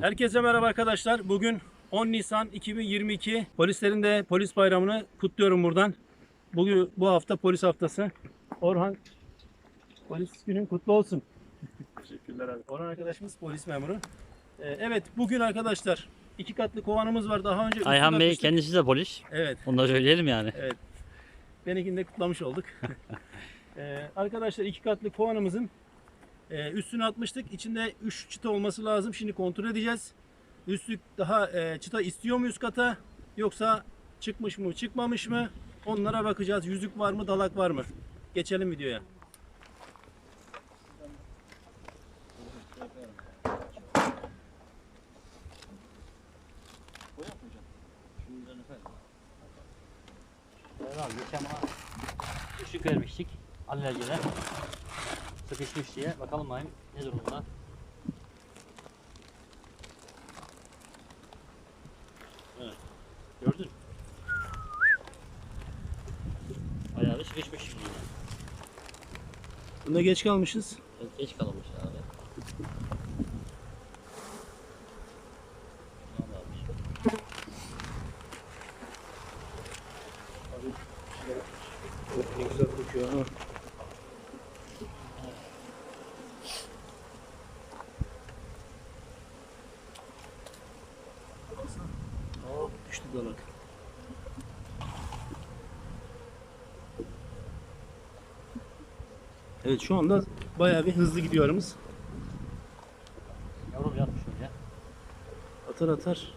Herkese merhaba arkadaşlar. Bugün 10 Nisan 2022. Polislerin de polis bayramını kutluyorum buradan. Bugün bu hafta polis haftası. Orhan polis günün kutlu olsun. Teşekkürler abi. Orhan arkadaşımız polis memuru. Ee, evet bugün arkadaşlar iki katlı kovanımız var. Daha önce Ayhan Bey üstüne kendisi de polis. Evet. Onu da söyleyelim yani. Evet. Benimkini de kutlamış olduk. Ee, arkadaşlar iki katlı kovanımızın e, üstünü atmıştık. İçinde 3 çıta olması lazım. Şimdi kontrol edeceğiz. Üstlük daha e, çıta istiyor mu üst kata? Yoksa çıkmış mı çıkmamış mı? Onlara bakacağız. Yüzük var mı dalak var mı? Geçelim videoya. Abi geçen ışık vermiştik. Alelacele. Sıkışmış diye. Bakalım bayım ne durumda. Evet. Gördün. Bayağı da sıkışmış şimdi. Bunda geç kalmışız. Biraz geç kalmış abi. Ne güzel kokuyor. Ha. Evet şu anda bayağı bir hızlı gidiyor aramız. Yavrum yatmış oraya. Atar atar.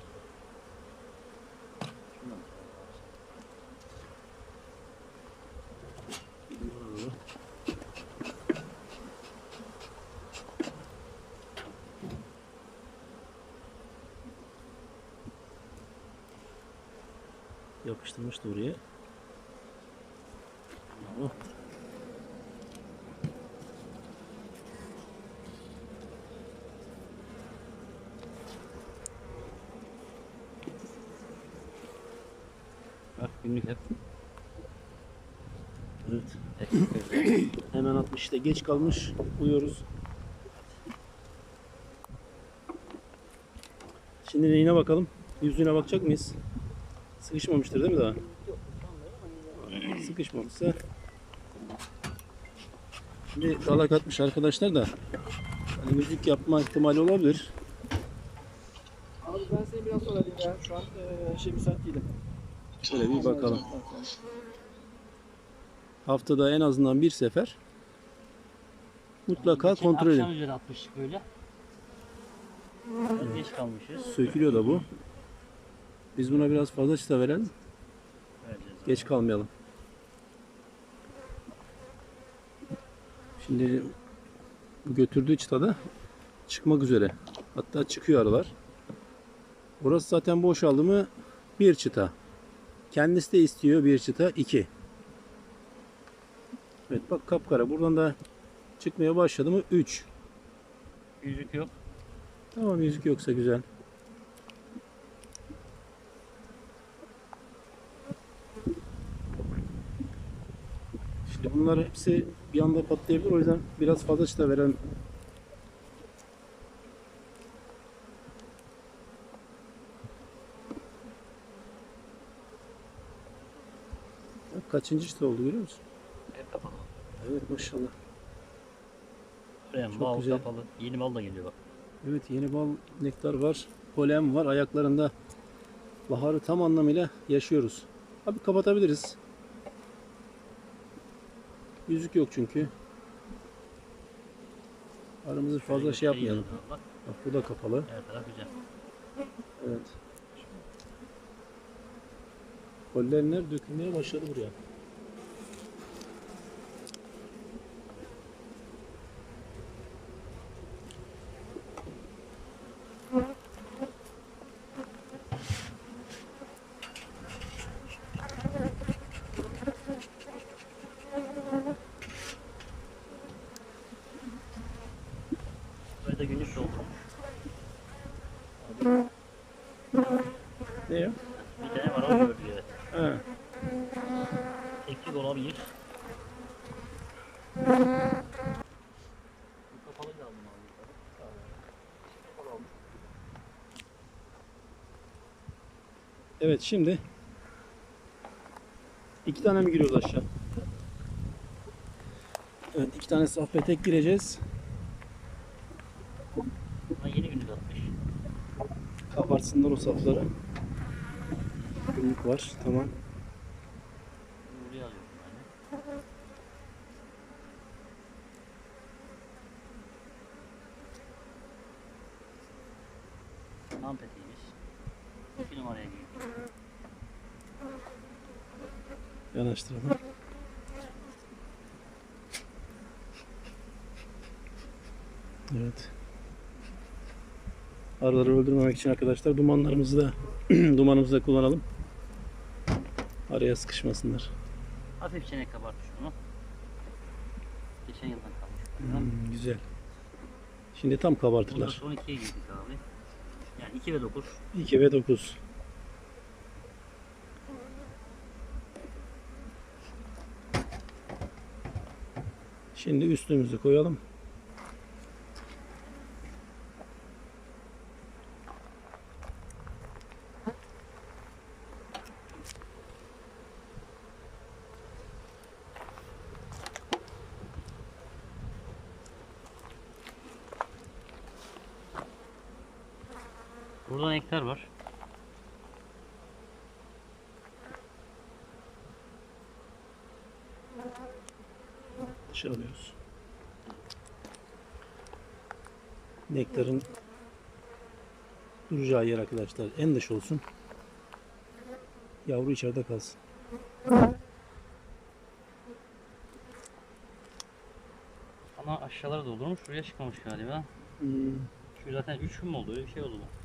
Yapıştırmıştı oraya. Oh. Günlük hep Evet. Hemen atmış işte geç kalmış. Uyuyoruz. Şimdi neyine bakalım? Yüzüne bakacak mıyız? Sıkışmamıştır değil mi daha? Sıkışmamışsa Şimdi dalak atmış arkadaşlar da hani müzik yapma ihtimali olabilir. Abi ben seni biraz sonra arayayım ya. Şu an eee, şey müsait değilim. Şöyle bir bakalım. Haftada en azından bir sefer mutlaka Geçen kontrol edin. Akşam üzeri atmıştık böyle. Biraz geç kalmışız. Sökülüyor da bu. Biz buna biraz fazla çıta verelim. Vereceğiz. Geç kalmayalım. Şimdi bu götürdüğü çıtada çıkmak üzere. Hatta çıkıyor aralar. Orası zaten boşaldı mı bir çıta. Kendisi de istiyor bir çıta iki. Evet bak kapkara. Buradan da çıkmaya başladı mı 3. Yüzük yok. Tamam yüzük yoksa güzel. Şimdi bunlar hepsi bir anda patlayabilir. O yüzden biraz fazla çıta verelim. Kaçıncı çıta oldu görüyor musun? Hep kapalı. Evet maşallah. Buraya Çok bal güzel. kapalı. Yeni bal da geliyor bak. Evet yeni bal nektar var. Polen var. Ayaklarında baharı tam anlamıyla yaşıyoruz. Abi kapatabiliriz. Yüzük yok çünkü. Aramızı fazla Şöyle şey yapmayalım. Bak bu da kapalı. taraf güzel. Evet. Pollenler dökülmeye başladı buraya. Buraya da günlük doldurmuş. Ne ya? Bir tane var o gördü evet. Ha. Teknik olabilir. Bu kapalı da aldım abi. Kapalı almış. Evet şimdi iki tane mi giriyoruz aşağı? Evet iki tane saf petek gireceğiz. Buna yeni günlük atmış. Kabartsınlar o safları. Günlük var tamam. Buraya alıyorum ben de. Tam peteğimiz. İki numaraya girdik. Yanaştıralım. Evet. Arıları öldürmemek için arkadaşlar dumanlarımızı da dumanımızı da kullanalım. Araya sıkışmasınlar. Hafif çenek kabartmış onu. Geçen yıldan kalmış. Hmm, güzel. Şimdi tam kabartırlar. son ikiye girdik abi. Yani 2 ve 9. 2 ve 9. Şimdi üstümüzü koyalım. Burada nektar var. Dışarı alıyoruz. Nektarın duracağı yer arkadaşlar en dış olsun. Yavru içeride kalsın. Ama aşağılara doldurmuş. Şuraya çıkmamış galiba. Hmm, Şu zaten 3 gün mü oldu? Öyle bir şey oldu bu.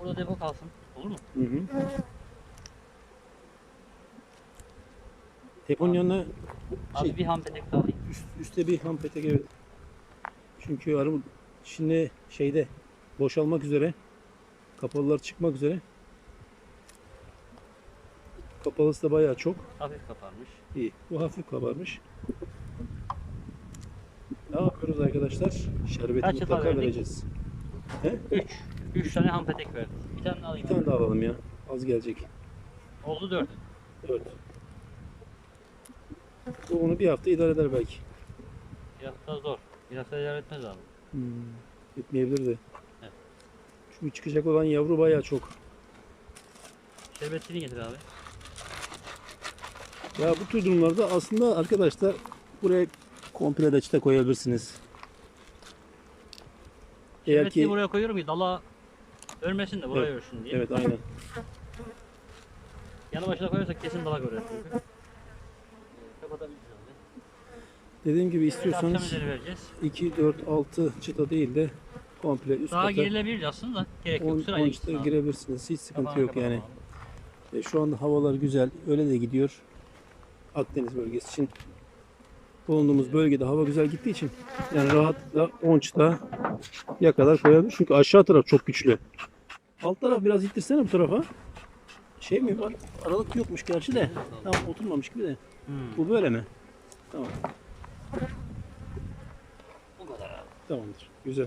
Burada depo kalsın. Olur mu? Hı hı. Deponun Abi. yanına Abi Şey- bir ham petek daha alayım. üst, üstte bir ham petek evet. Çünkü arı şimdi şeyde boşalmak üzere kapalılar çıkmak üzere. Kapalısı da bayağı çok. Hafif kaparmış. İyi. Bu hafif kabarmış. Ne yapıyoruz arkadaşlar? Şerbeti Kaç yatağı mutlaka verdik? vereceğiz. He? 3. 3 tane ham petek verdim. Bir tane daha Bir alayım. tane daha alalım ya. Az gelecek. Oldu 4. Evet. Bu onu bir hafta idare eder belki. Bir hafta zor. Bir hafta idare etmez abi. Hmm, Etmeyebilir de. Evet. Çünkü çıkacak olan yavru bayağı çok. Şerbetini getir abi. Ya bu tür durumlarda aslında arkadaşlar buraya komple de çıta koyabilirsiniz. Eğer Şerbetini ki buraya koyuyorum ki dala örmesin de buraya Evet. örsün diye. evet aynen. Yanı başına koyarsak kesin dala görer çünkü. Kapatabiliriz abi. Dediğim gibi istiyorsanız üzeri vereceğiz. 2 4 6 çıta değil de komple üst Daha kata girilebilir aslında da gerek yok. 10 Sırayla 10 gitsin çıta girebilirsiniz. Hiç sıkıntı Kapağını yok yani. kapatalım abi. E, şu anda havalar güzel. Öyle de gidiyor. Akdeniz bölgesi için bulunduğumuz bölgede hava güzel gittiği için yani rahatlıkla 10 çıta ya kadar koyabilir. Çünkü aşağı taraf çok güçlü. Alt taraf biraz ittirsene bu tarafa. Şey mi var? Aralık yokmuş gerçi de. Tam oturmamış gibi de. Hmm. Bu böyle mi? Tamam. Bu kadar abi. Tamamdır. Güzel.